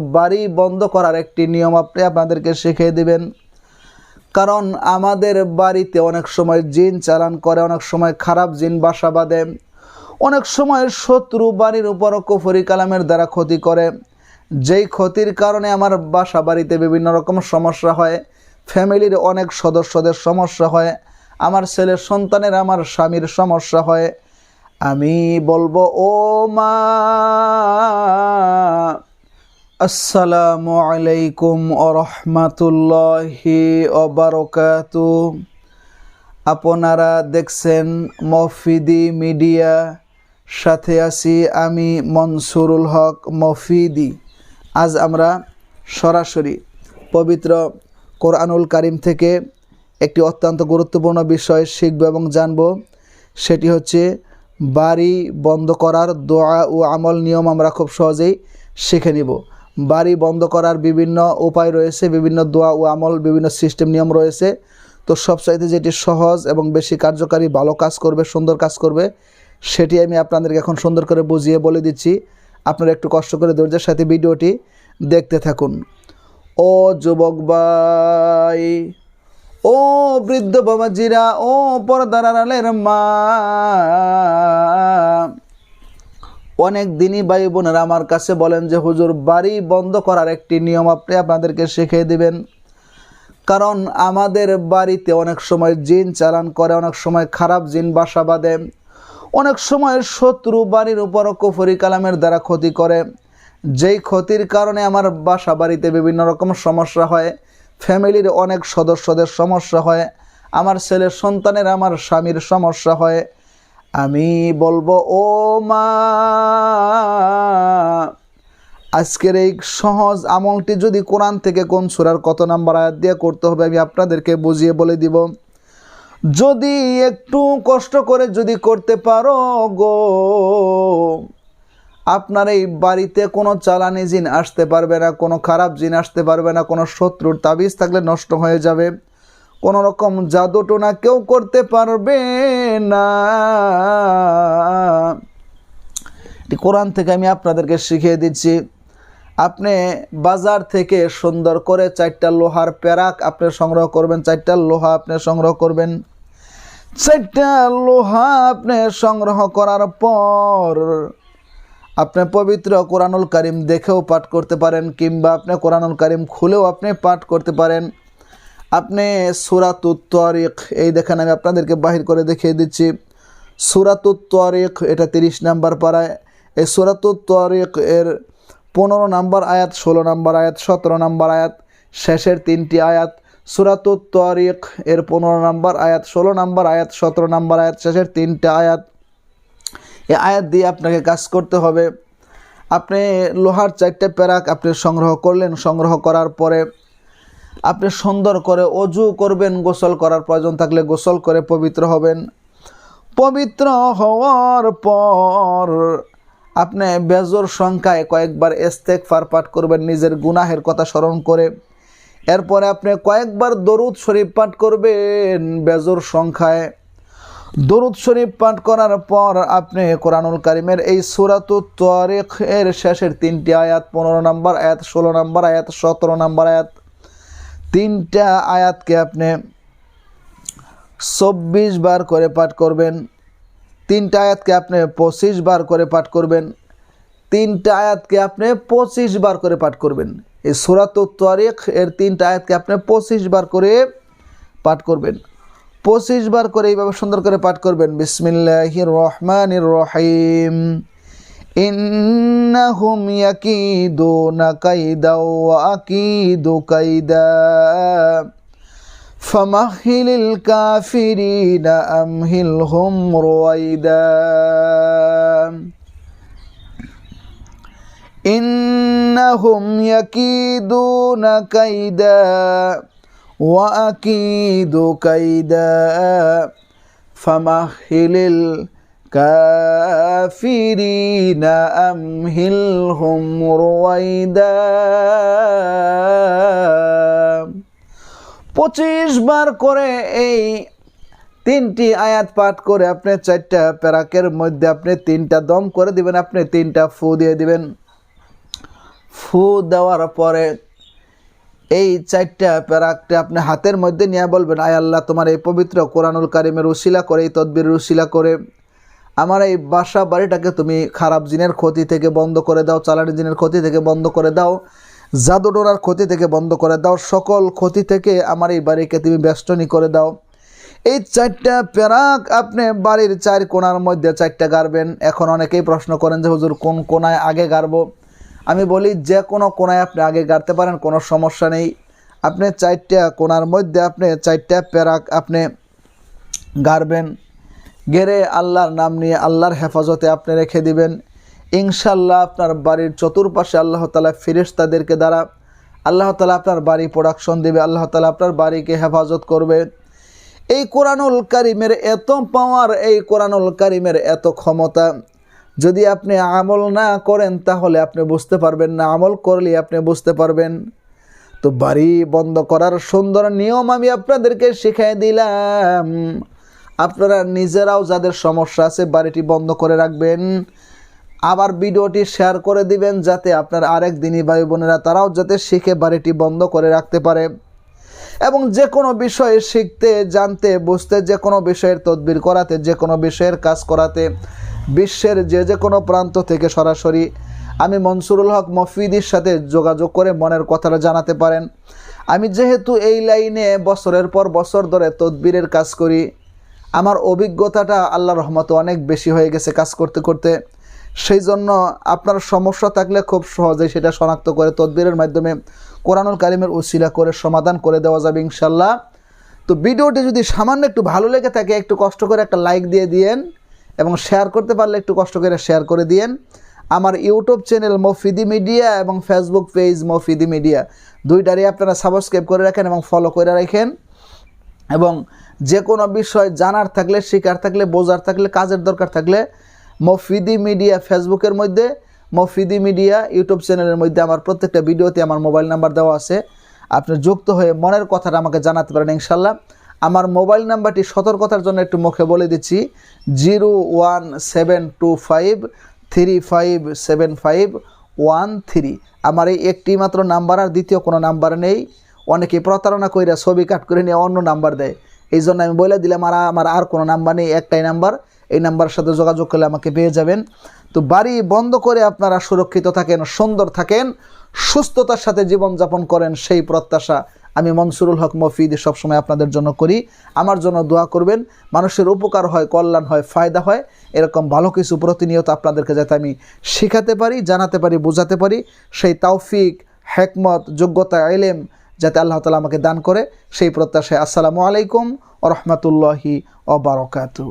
বাড়ি বন্ধ করার একটি নিয়ম আপনি আপনাদেরকে শিখিয়ে দিবেন। কারণ আমাদের বাড়িতে অনেক সময় জিন চালান করে, অনেক সময় খারাপ জিন বাসা বাঁধে। অনেক সময় শত্রু বাড়ির উপরও কুফরি কালামের দ্বারা ক্ষতি করে। যেই ক্ষতির কারণে আমার বাসা বাড়িতে বিভিন্ন রকম সমস্যা হয়, ফ্যামিলির অনেক সদস্যদের সমস্যা হয়, আমার ছেলের সন্তানের, আমার স্বামীর সমস্যা হয়। আমি বলব, ও মা আসসালামু আলাইকুম আরহামাতুল্লাহি অবারকাতু আপনারা দেখছেন মফিদি মিডিয়া, সাথে আছি আমি মনসুরুল হক মফিদি। আজ আমরা সরাসরি পবিত্র কোরআনুল কারিম থেকে একটি অত্যন্ত গুরুত্বপূর্ণ বিষয় শিখব এবং জানব। সেটি হচ্ছে বাড়ি বন্ধ করার দোয়া ও আমল নিয়ম আমরা খুব সহজেই শিখে নিব। বাড়ি বন্ধ করার বিভিন্ন উপায় রয়েছে, বিভিন্ন দোয়া ও আমল, বিভিন্ন সিস্টেম নিয়ম রয়েছে। তো সবচাইতে যেটি সহজ এবং বেশি কার্যকারী, ভালো কাজ করবে, সুন্দর কাজ করবে, সেটি আমি আপনাদেরকে এখন সুন্দর করে বুঝিয়ে বলে দিচ্ছি। আপনারা একটু কষ্ট করে ধৈর্যের সাথে ভিডিওটি দেখতে থাকুন। ও যুবক ভাই, ও বৃদ্ধ বাবাজিরা, ও পর্দার আড়ালের মা অনেক দিনই ভাই বোনেরা আমার কাছে বলেন যে, হুজুর, বাড়ি বন্ধ করার একটি নিয়ম আপনি আপনাদেরকে শিখিয়ে দিবেন। কারণ আমাদের বাড়িতে অনেক সময় জিন চালান করে, অনেক সময় খারাপ জিন বাসা বাঁধে। অনেক সময় শত্রু বাড়ির উপরও কুফরি কালামের দ্বারা ক্ষতি করে। যেই ক্ষতির কারণে আমার বাসা বাড়িতে বিভিন্ন রকম সমস্যা হয়, ফ্যামিলির অনেক সদস্যদের সমস্যা হয়, আমার ছেলের সন্তানের আমার স্বামীর সমস্যা হয় আমি বলব, ও মা, আজকের এই সহজ আমলটি যদি কোরআন থেকে কোন সুরার কত নাম্বার আয়াত দিয়ে করতে হবে, আমি আপনাদেরকে বুঝিয়ে বলে দিব। যদি একটু কষ্ট করে যদি করতে পারো গো, আপনার এই বাড়িতে কোনো চালানি জিন আসতে পারবে না, কোনো খারাপ জিন আসতে পারবে না, কোনো শত্রুর তাবিজ থাকলে নষ্ট হয়ে যাবে। কোনো রকম জাদু টোনা কেউ করতে পারবে না। এটি কোরআন থেকে আমি আপনাদেরকে শিখিয়ে দিচ্ছি। আপনি বাজার থেকে সুন্দর করে চারটা লোহার প্যারাক আপনি সংগ্রহ করবেন, চারটা লোহা আপনি সংগ্রহ করবেন। চারটা লোহা আপনি সংগ্রহ করার পর আপনি পবিত্র কোরআনুল কারিম দেখেও পাঠ করতে পারেন, কিংবা আপনি কোরআনুল কারিম খুলেও আপনি পাঠ করতে পারেন। আপনি সুরাতুত তরিক এই দেখেন আমি আপনাদেরকে বাহির করে দেখিয়ে দিচ্ছি। সুরাতুত তরিক এটা তিরিশ নাম্বার পাড়ায়। এই সুরাতুত তরিক এর পনেরো নাম্বার আয়াত, ষোলো নাম্বার আয়াত, সতেরো নাম্বার আয়াত, শেষের তিনটি আয়াত। সুরাতুত তরিক এর পনেরো নাম্বার আয়াত, ষোলো নাম্বার আয়াত, সতেরো নাম্বার আয়াত, শেষের তিনটে আয়াত। এই আয়াত দিয়ে আপনাকে কাজ করতে হবে। আপনি লোহার চারটে প্যারাক আপনি সংগ্রহ করলেন, সংগ্রহ করার পরে আপনি সুন্দর করে অজু করবেন, গোসল করার প্রয়োজন থাকলে গোসল করে পবিত্র হবেন। পবিত্র হওয়ার পর আপনি বেজর সংখ্যায় কয়েকবার এস্তেক ফার পাঠ করবেন, নিজের গুনাহের কথা স্মরণ করে। এরপরে আপনি কয়েকবার দরুদ শরীফ পাঠ করবেন বেজর সংখ্যায়। দরুদ শরীফ পাঠ করার পর আপনি কোরআনুল কারিমের এই সুরাতু তরিক শেষের তিনটি আয়াত, পনেরো নম্বর আয়াত, ষোলো নম্বর আয়াত, সতেরো নম্বর আয়াত তিনটা আয়াতকে আপনি চব্বিশ বার করে পাঠ করবেন, তিনটা আয়াতকে আপনি পঁচিশ বার করে পাঠ করবেন, তিনটা আয়াতকে আপনি পঁচিশ বার করে পাঠ করবেন। এই সুরাত তারিখ এর তিনটা আয়াতকে আপনি পঁচিশ বার করে পাঠ করবেন। পঁচিশ বার করে এইভাবে সুন্দর করে পাঠ করবেন। বিসমিল্লাহ রহমানির রহিম। إنهم يكيدون كيدا وأكيد كيدا. فمهل الكافرين أمهلهم رويدا. إنهم يكيدون كيدا وأكيد كيدا. فمهل الكافرين أمهلهم رويدا পঁচিশ বার করে এই তিনটি আয়াত পাঠ করে আপনি চারটা প্যারাকের মধ্যে আপনি তিনটা দম করে দিবেন আপনি তিনটা ফু দিয়ে দিবেন ফু দেওয়ার পরে এই চারটা প্যারাকটা আপনি হাতের মধ্যে নিয়ে বলবেন আয় আল্লাহ তোমার এই পবিত্র কোরআনুল কারিমের উশিলা করে এই তদবির উশিলা করে আমার এই বাসা বাড়িটাকে তুমি খারাপ জিনের ক্ষতি থেকে বন্ধ করে দাও, চালানি জিনের ক্ষতি থেকে বন্ধ করে দাও জাদুডোরার ক্ষতি থেকে বন্ধ করে দাও, সকল ক্ষতি থেকে আমার এই বাড়িকে তুমি বেষ্টনী করে দাও। এই চারটা প্যারাক আপনি বাড়ির চার কোণার মধ্যে চারটা গাড়বেন। এখন অনেকেই প্রশ্ন করেন যে, হুজুর, কোন কোনায় আগে গাড়বো? আমি বলি, যে কোনো কোনায় আপনি আগে গাড়তে পারেন, কোনো সমস্যা নেই। আপনি চারটা কোনার মধ্যে আপনি চারটা প্যারাক আপনি গাড়বেন। গেড়ে আল্লাহর নাম নিয়ে আল্লাহর হেফাজতে আপনি রেখে দিবেন। ইনশাল্লাহ আপনার বাড়ির চতুর্পাশে আল্লাহ তালা ফিরেস্তাদেরকে দ্বারা আল্লাহ তালা আপনার বাড়ি প্রোডাকশন দেবে, আল্লাহ তালা আপনার বাড়িকে হেফাজত করবে। এই কোরআনুল কারিমের এত পাওয়ার এই কোরআনুল কারিমের এত ক্ষমতা, যদি আপনি আমল না করেন তাহলে আপনি বুঝতে পারবেন না, আমল করলে আপনি বুঝতে পারবেন। তো বাড়ি বন্ধ করার সুন্দর নিয়ম আমি আপনাদেরকে শিখাই দিলাম। আপনারা নিজেরাও যাদের সমস্যা আছে বাড়িটি বন্ধ করে রাখবেন। আবার ভিডিওটি শেয়ার করে দিবেন যাতে আপনার আরেক দিনই ভাই বোনেরা তারাও যাতে শিখে বাড়িটি বন্ধ করে রাখতে পারে। এবং যে কোনো বিষয়ে শিখতে, জানতে, বুঝতে যে কোনো বিষয়ের তদবির করাতে যে কোনো বিষয়ের কাজ করাতে, বিশ্বের যে যে কোনো প্রান্ত থেকে সরাসরি আমি মনসুরুল হক মফিদির সাথে যোগাযোগ করে মনের কথাটা জানাতে পারেন। আমি যেহেতু এই লাইনে বছরের পর বছর ধরে তদবিরের কাজ করি আমার অভিজ্ঞতাটা আল্লাহ রহমত অনেক বেশি হয়ে গেছে কাজ করতে করতে। সেই জন্য আপনার সমস্যা থাকলে খুব সহজেই সেটা শনাক্ত করে তদবিরের মাধ্যমে কোরআনুল কারিমের উসিলা করে সমাধান করে দেওয়া যাবে ইনশাল্লাহ তো ভিডিওটি যদি সামান্য একটু ভালো লেগে থাকে, একটু কষ্ট করে একটা লাইক দিয়ে দিয়েন এবং শেয়ার করতে পারলে একটু কষ্ট করে শেয়ার করে দিয়েন। আমার ইউটিউব চ্যানেল মফিদি মিডিয়া এবং ফেসবুক পেজ মফিদি মিডিয়া, দুইটারই আপনারা সাবস্ক্রাইব করে রাখেন এবং ফলো করে রাখেন। এবং যে কোনো বিষয় জানার থাকলে শেখার থাকলে, বোঝার থাকলে, কাজের দরকার থাকলে মফিদি মিডিয়া ফেসবুকের মধ্যে, মফিদি মিডিয়া ইউটিউব চ্যানেলের মধ্যে আমার প্রত্যেকটা ভিডিওতে আমার মোবাইল নাম্বার দেওয়া আছে। আপনি যুক্ত হয়ে মনের কথাটা আমাকে জানাতে পারেন ইনশাল্লাহ আমার মোবাইল নাম্বারটি সতর্কতার জন্য একটু মুখে বলে দিচ্ছি, zero one seven two five, three five seven five one three. আমার এই একটি মাত্র নাম্বার, আর দ্বিতীয় কোনো নাম্বার নেই। অনেকে প্রতারণা কইরা ছবি কাট করে নিয়ে অন্য নাম্বার দেয়। এই জন্য আমি বলে দিলাম, আর আমার আর কোনো নাম্বার নেই, একটাই নাম্বার। এই নাম্বারের সাথে যোগাযোগ করলে আমাকে পেয়ে যাবেন। তো বাড়ি বন্ধ করে আপনারা সুরক্ষিত থাকেন, সুন্দর থাকেন, সুস্থতার সাথে জীবনযাপন করেন, সেই প্রত্যাশা আমি মনসুরুল হক মফিদ সবসময় আপনাদের জন্য করি। আমার জন্য দোয়া করবেন, মানুষের উপকার হয়, কল্যাণ হয়, ফায়দা হয়, এরকম ভালো কিছু প্রতিনিয়ত আপনাদেরকে যাতে আমি শেখাতে পারি, জানাতে পারি, বোঝাতে পারি। সেই তাওফিক হেকমত, যোগ্যতা এলেম যাতে আল্লাহ তালা আমাকে দান করে সেই প্রত্যাশায় আসসালামু আলাইকুম রহমতুল্লাহি ও বারকাতু